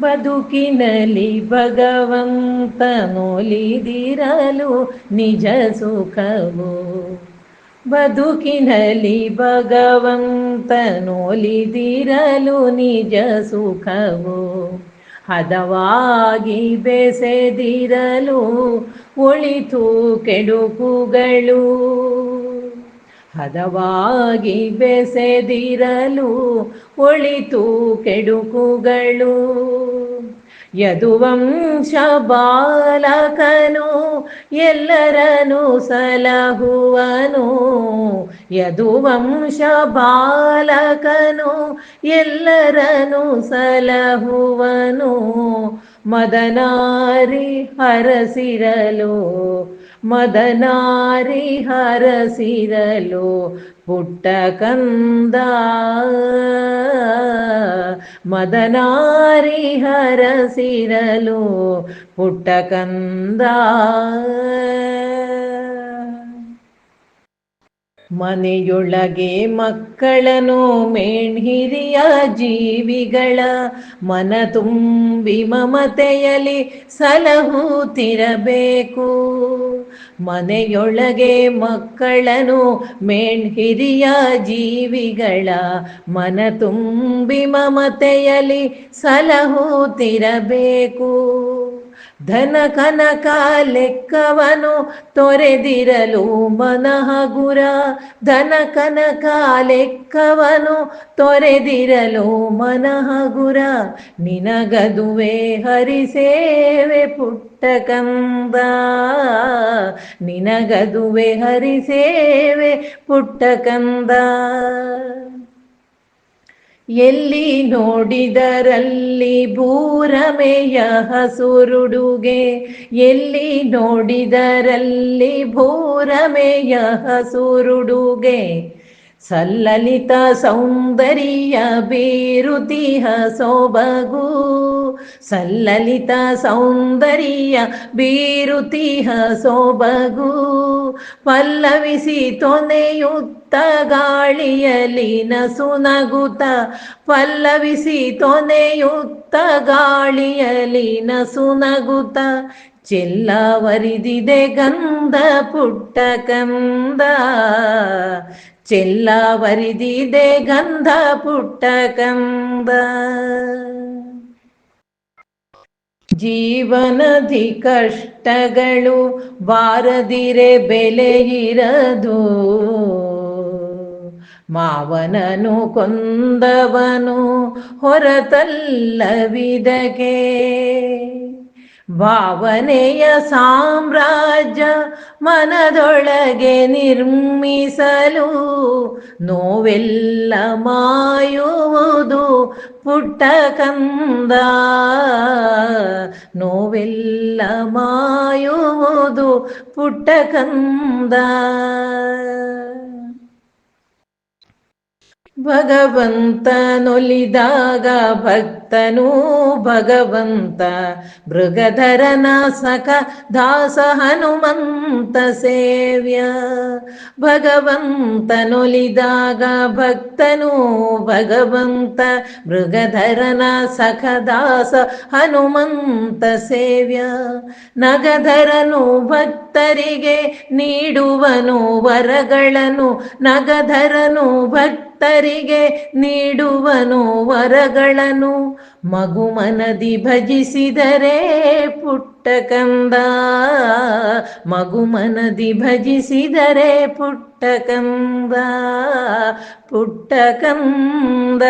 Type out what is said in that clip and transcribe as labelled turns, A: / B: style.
A: ಬದುಕಿನಲ್ಲಿ ಭಗವಂತನೊಲಿದಿರಲು ನಿಜ ಸುಖವು. ಬದುಕಿನಲ್ಲಿ ಭಗವಂತನೊಲಿದಿರಲು ನಿಜ ಸುಖವು. ಹದವಾಗಿ ಬೆಸೆದಿರಲು ಒಳಿತು ಕೆಡುಕುಗಳು. ಹದವಾಗಿ ಬೆಸೆದಿರಲು ಒಳಿತು ಕೆಡುಕುಗಳು. ಯದುವಂಶ ಬಾಲಕನು ಎಲ್ಲರನು ಸಲಹುವನು. ಯದುವಂಶ ಬಾಲಕನು ಎಲ್ಲರನು ಸಲಹುವನು. ಮದನಾರಿ ಹರಸಿರಲು ಮದನಾರಿ ಹರಸಿರಲು ಪುಟ್ಟ ಕಂದ. ಮದನಾರಿ ಹರಸಿರಲು ಪುಟ್ಟ ಕಂದ. ಮನೆಯೊಳಗೆ ಮಕ್ಕಳನು ಮೇಣ್ಹಿರಿಯ ಜೀವಿಗಳ ಮನ ತುಂಬಿ ಮಮತೆಯಲಿ ಸಲಹುತ್ತಿರಬೇಕು ಮನೆಯೊಳಗೆ ಮಕ್ಕಳನು ಮೇಣ್ಹಿರಿಯ ಜೀವಿಗಳ ಮನ ತುಂಬಿ ಮಮತೆಯಲಿ ಸಲಹುತ್ತಿರಬೇಕು ಧನ ಕನಕ ಲೆಕ್ಕವನು ತೊರೆದಿರಲು ಮನಃ ಗುರ. ಧನ ಕನಕ ಲೆಕ್ಕವನು ತೊರೆದಿರಲು ಮನಃ ಗುರ. ನಿನಗದುವೆ ಹರಿಸೇವೆ ಪುಟ್ಟ ಕಂದ. ನಿನಗದುವೆ ಹರಿಸೇವೆ ಪುಟ್ಟ ಕಂದ. ಎಲ್ಲಿ ನೋಡಿದರಲ್ಲಿ ಭೂರಮೆಯ ಹಸುರುಡುಗೆ? ಎಲ್ಲಿ ನೋಡಿದರಲ್ಲಿ ಭೂರಮೆಯ ಹಸುರುಡುಗೆ? ಸಲ್ಲಲಿತ ಸೌಂದರ್ಯ ಬೀರುತಿಹ ಸೊಬಗು. ಸಲ್ಲಲಿತ ಸೌಂದರ್ಯ ಬೀರುತಿಹ ಸೊಬಗು, ಪಲ್ಲವಿಸಿ ತೊನೆಯುತ್ತ ಗಾಳಿಯಲ್ಲಿ ನಸು ನಗುತ ಪಲ್ಲವಿಸಿ ತೊನೆಯುತ್ತ ಗಾಳಿಯಲಿ ಚೆಲ್ಲ ಚೆಲ್ಲವರಿದಿದೆ ಗಂಧ ಪುಟ್ಟ ಕಂದ, ಚೆಲ್ಲವರಿದಿದೆ ಗಂಧ ಪುಟ್ಟ ಕಂದ. ಜೀವನದಿ ಕಷ್ಟಗಳು ಬಾರದಿರೆ ಬೆಲೆಯಿರದು. ಮಾವನನು ಕೊಂದವನು ಹೊರತಲ್ಲವಿದಗೆ. ಭಾವನೆಯ ಸಾಮ್ರಾಜ್ಯ ಮನದೊಳಗೆ ನಿರ್ಮಿಸಲು ನೋವೆಲ್ಲ ಮಾಯುವುದು ಪುಟ್ಟ ಕಂದ ನೋವೆಲ್ಲ ಮಾಯುವುದು ಪುಟ್ಟ ಕಂದ. ಭಗವಂತನೊಲಿದಾಗ ಭಕ್ತನು ಭಗವಂತ. ಮೃಗಧರನ ಸಖ ದಾಸ ಹನುಮಂತ ಸೇವ್ಯ. ಭಗವಂತನೊಲಿದಾಗ ಭಕ್ತನು ಭಗವಂತ. ಮೃಗಧರನ ಸಖ ದಾಸ ಹನುಮಂತ ಸೇವ್ಯ. ನಗಧರನು ಭಕ್ತರಿಗೆ ನೀಡುವನು ವರಗಳನು ನಗಧರನು ಭಕ್ತರಿಗೆ ನೀಡುವನು ವರಗಳನ್ನು ಮಗು ಮನದಿ ಭಜಿಸಿದರೆ ಪುಟ್ಟ ಕಂದ ಮಗು ಮನದಿ ಭಜಿಸಿದರೆ ಪುಟ್ಟ ಕಂದ ಪುಟ್ಟ ಕಂದ